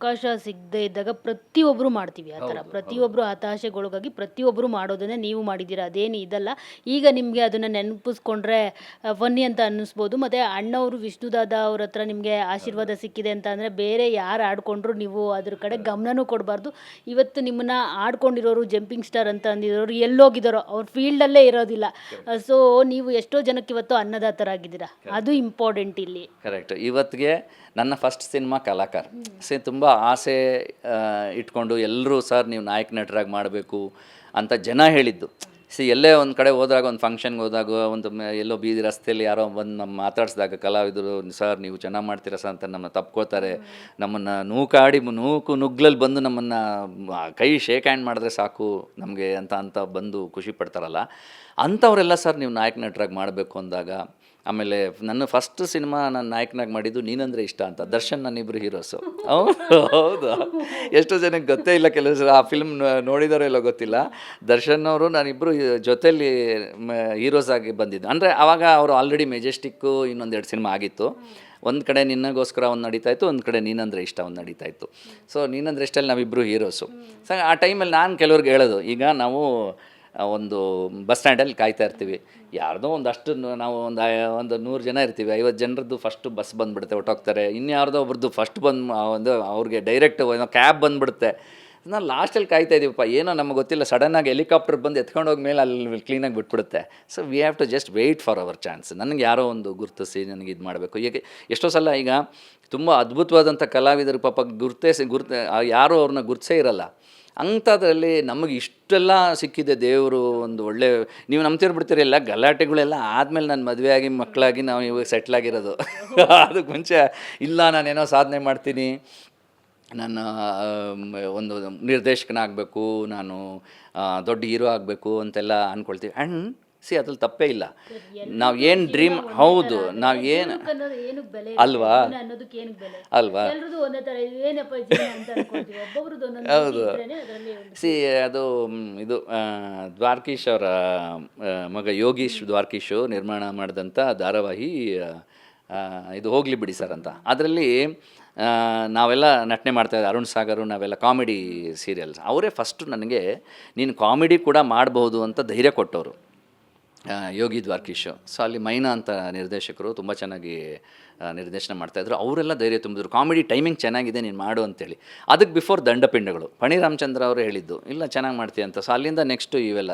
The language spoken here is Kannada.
ಅವಕಾಶ ಸಿಗದೆ ಇದ್ದಾಗ ಪ್ರತಿಯೊಬ್ಬರು ಮಾಡ್ತೀವಿ ಆ ಥರ. ಪ್ರತಿಯೊಬ್ಬರು ಹತಾಶೆಗೊಳಗಾಗಿ ಪ್ರತಿಯೊಬ್ಬರು ಮಾಡೋದನ್ನೇ ನೀವು ಮಾಡಿದ್ದೀರಾ? ಅದೇನು ಇದಲ್ಲ. ಈಗ ನಿಮಗೆ ಅದನ್ನು ನೆನಪಿಸ್ಕೊಂಡ್ರೆ ಫನ್ನಿ ಅಂತ ಅನ್ನಿಸ್ಬೋದು. ಮತ್ತು ಅಣ್ಣವರು ವಿಷ್ಣುದಾದ ಅವ್ರ ಹತ್ರ ನಿಮಗೆ ಆಶೀರ್ವಾದ ಸಿಕ್ಕಿದೆ ಅಂತ ಅಂದರೆ ಬೇರೆ ಯಾರು ಆಡ್ಕೊಂಡ್ರು ನೀವು ಅದ್ರ ಕಡೆ ಗಮನನೂ ಕೊಡಬಾರ್ದು. ಇವತ್ತು ನಿಮ್ಮನ್ನ ಆಡ್ಕೊಂಡಿರೋರು ಜಂಪಿಂಗ್ ಸ್ಟಾರ್ ಅಂತ ಅಂದಿರೋರು ಎಲ್ಲೋಗಿದ್ದಾರೋ ಅವ್ರ ಫೀಲ್ಡಲ್ಲೇ ಇರೋದಿಲ್ಲ. ಸೊ ನೀವು ಎಷ್ಟೋ ಜನಕ್ಕೆ ಇವತ್ತು ಅನ್ನದಾತರಾಗಿದ್ದೀರಾ. ಅದು ಇಂಪಾರ್ಟೆಂಟ್ ಇಲ್ಲಿ. ಕರೆಕ್ಟ್ ಇವತ್ತಿಗೆ ನನ್ನ ಫಸ್ಟ್ ಸಿನಿಮಾ ಕಲಾಕಾರ. ಸಿ ತುಂಬ ಆಸೆ ಇಟ್ಕೊಂಡು ಎಲ್ಲರೂ ಸರ್ ನೀವು ನಾಯಕ ನಟರಾಗಿ ಮಾಡಬೇಕು ಅಂತ ಜನ ಹೇಳಿದ್ದು. ಸಿ, ಎಲ್ಲೇ ಒಂದು ಕಡೆ ಹೋದಾಗ, ಒಂದು ಫಂಕ್ಷನ್ಗೆ ಹೋದಾಗ, ಒಂದು ಎಲ್ಲೋ ಬೀದಿ ರಸ್ತೆಯಲ್ಲಿ ಯಾರೋ ಬಂದು ನಮ್ಮ ಮಾತಾಡಿಸಿದಾಗ, ಕಲಾವಿದರು, ಸರ್, ನೀವು ಚೆನ್ನಾಗಿ ಮಾಡ್ತೀರಾ ಸರ್? ಅಂತ ನಮ್ಮನ್ನು ತಪ್ಕೋತಾರೆ. ನಮ್ಮನ್ನು ನೂಕಾಡಿ, ನೂಕು ನುಗ್ಲಲ್ಲಿ ಬಂದು ನಮ್ಮನ್ನು ಕೈ ಶೇಕ್ ಹ್ಯಾಂಡ್ ಮಾಡಿದ್ರೆ ಸಾಕು ನಮಗೆ ಅಂತ ಅಂತ ಬಂದು ಖುಷಿ ಪಡ್ತಾರಲ್ಲ. ಅಂಥವರೆಲ್ಲ ಸರ್ ನೀವು ನಾಯಕ ನಟರಾಗಿ ಮಾಡಬೇಕು ಅಂದಾಗ ಆಮೇಲೆ ನನ್ನ ಫಸ್ಟ್ ಸಿನಿಮಾ ನಾನು ನಾಯಕನಾಗಿ ಮಾಡಿದ್ದು ನೀನಂದ್ರೆ ಇಷ್ಟ ಅಂತ. ದರ್ಶನ್ ನನ್ನಿಬ್ರು ಹೀರೋಸು ಹೌದು ಎಷ್ಟೋ ಜನಕ್ಕೆ ಗೊತ್ತೇ ಇಲ್ಲ, ಕೆಲವು ಸಲ ಆ ಫಿಲ್ಮ್ ನೋಡಿದಾರೋ ಇಲ್ಲೋ ಗೊತ್ತಿಲ್ಲ. ದರ್ಶನ್ ಅವರು ನಾನಿಬ್ಬರು ಜೊತೆಯಲ್ಲಿ ಹೀರೋಸ್ ಆಗಿ ಬಂದಿದ್ದು. ಅಂದರೆ ಆವಾಗ ಅವರು ಆಲ್ರೆಡಿ ಮೆಜೆಸ್ಟಿಕ್ಕು ಇನ್ನೊಂದೆರಡು ಸಿನಿಮಾ ಆಗಿತ್ತು. ಒಂದು ಕಡೆ ನಿನ್ನಗೋಸ್ಕರ ಒಂದು ನಡೀತಾ ಇತ್ತು, ಒಂದು ಕಡೆ ನೀನಂದ್ರೆ ಇಷ್ಟ ಒಂದು ನಡೀತಾ ಇತ್ತು. ಸೊ ನೀನಂದ್ರೆ ಇಷ್ಟಲ್ಲಿ ನಾವಿಬ್ಬರು ಹೀರೋಸು ಸೊ ಆ ಟೈಮಲ್ಲಿ ನಾನು ಕೆಲವ್ರಿಗೆ ಹೇಳೋದು, ಈಗ ನಾವು ಒಂದು ಬಸ್ ಸ್ಟ್ಯಾಂಡಲ್ಲಿ ಕಾಯ್ತಾ ಇರ್ತೀವಿ. ಯಾರ್ದೋ ಒಂದಷ್ಟು ನಾವು ಒಂದು ಒಂದು ನೂರು ಜನ ಇರ್ತೀವಿ. ಐವತ್ತು ಜನರದ್ದು ಫಸ್ಟು ಬಸ್ ಬಂದುಬಿಡುತ್ತೆ ಹೊಟ್ಟೋಗ್ತಾರೆ ಇನ್ಯಾರ್ದೋ ಒಬ್ರದ್ದು ಫಸ್ಟ್ ಬಂದು ಒಂದು ಅವ್ರಿಗೆ ಡೈರೆಕ್ಟ್ ಕ್ಯಾಬ್ ಬಂದುಬಿಡುತ್ತೆ. ನಾನು ಲಾಸ್ಟಲ್ಲಿ ಕಾಯ್ತಾ ಇದ್ದೀವಪ್ಪ ಏನೋ ನಮಗೆ ಗೊತ್ತಿಲ್ಲ. ಸಡನ್ನಾಗಿ ಹೆಲಿಕಾಪ್ಟರ್ ಬಂದು ಎತ್ಕೊಂಡು ಹೋಗ್ಮೇಲೆ ಮೇಲೆ ಅಲ್ಲಿ ಕ್ಲೀನಾಗಿ ಬಿಟ್ಬಿಡುತ್ತೆ. So we have to just wait for our chance ನನಗೆ ಯಾರೋ ಒಂದು ಗುರುತಿಸಿ ನನಗೆ ಇದು ಮಾಡಬೇಕು. ಈಗ ಎಷ್ಟೋ ಸಲ ಈಗ ತುಂಬ ಅದ್ಭುತವಾದಂಥ ಕಲಾವಿದರು ಪಾಪ ಗುರ್ತೇ, ಗುರ್ತ ಯಾರೂ ಅವ್ರನ್ನ ಗುರುತಿಸೇ ಇರಲ್ಲ. ಅಂಥದ್ರಲ್ಲಿ ನಮಗೆ ಇಷ್ಟೆಲ್ಲ ಸಿಕ್ಕಿದೆ ದೇವರು ಒಂದು ಒಳ್ಳೆ, ನೀವು ನಂಬ್ತಿರ್ಬಿಡ್ತೀರಿ ಎಲ್ಲ ಗಲಾಟೆಗಳೆಲ್ಲ ಆದಮೇಲೆ ನಾನು ಮದುವೆ ಮಕ್ಕಳಾಗಿ ನಾವು ಇವಾಗ ಸೆಟ್ಲಾಗಿರೋದು ಅದಕ್ಕೆ ಮುಂಚೆ ಇಲ್ಲ, ನಾನೇನೋ ಸಾಧನೆ ಮಾಡ್ತೀನಿ. ನಾನು ಒಂದು ನಿರ್ದೇಶಕನಾಗಬೇಕು, ನಾನು ದೊಡ್ಡ ಹೀರೋ ಆಗಬೇಕು ಅಂತೆಲ್ಲ ಅಂದ್ಕೊಳ್ತೀವಿ ಆ್ಯಂಡ್ ಸಿ ಅದ್ರಲ್ಲಿ ತಪ್ಪೇ ಇಲ್ಲ. ನಾವು ಏನು ಡ್ರೀಮ್ ಹೌದು ನಾವು ಏನು ಅಲ್ವಾ? ಅಲ್ವಾ? ಹೌದು. ಸಿ ಅದು ಇದು ದ್ವಾರ್ಕೀಶ್ ಅವರ ಮಗ ಯೋಗೀಶ್ ದ್ವಾರಕೀಶು ನಿರ್ಮಾಣ ಮಾಡಿದಂಥ ಧಾರಾವಾಹಿ ಇದು ಹೋಗಲಿ ಬಿಡಿ ಸರ್ ಅಂತ. ಅದರಲ್ಲಿ ನಾವೆಲ್ಲ ನಟನೆ ಮಾಡ್ತಾಯಿದ್ದೆ ಅರುಣ್ ಸಾಗರು ನಾವೆಲ್ಲ ಕಾಮಿಡಿ ಸೀರಿಯಲ್ಸ್. ಅವರೇ ಫಸ್ಟು ನನಗೆ ನೀನು ಕಾಮಿಡಿ ಕೂಡ ಮಾಡಬಹುದು ಅಂತ ಧೈರ್ಯ ಕೊಟ್ಟವರು. ಯೋಗಿ ದ್ವಾರ್ಕೀಶ್. ಸೊ ಅಲ್ಲಿ ಮೈನಾ ಅಂತ ನಿರ್ದೇಶಕರು ತುಂಬ ಚೆನ್ನಾಗಿ ನಿರ್ದೇಶನ ಮಾಡ್ತಾಯಿದ್ರು ಅವರೆಲ್ಲ ಧೈರ್ಯ ತುಂಬಿದ್ರು. ಕಾಮಿಡಿ ಟೈಮಿಂಗ್ ಚೆನ್ನಾಗಿದೆ, ನೀನು ಮಾಡು ಅಂತೇಳಿ. ಅದಕ್ಕೆ ಬಿಫೋರ್ ದಂಡಪಿಂಡಗಳು. ಪಣಿ ರಾಮಚಂದ್ರ ಅವರು ಹೇಳಿದ್ದು, ಇಲ್ಲ, ಚೆನ್ನಾಗಿ ಮಾಡ್ತೀಯ ಅಂತ. ಸೊ ಅಲ್ಲಿಂದ ನೆಕ್ಸ್ಟು ಇವೆಲ್ಲ.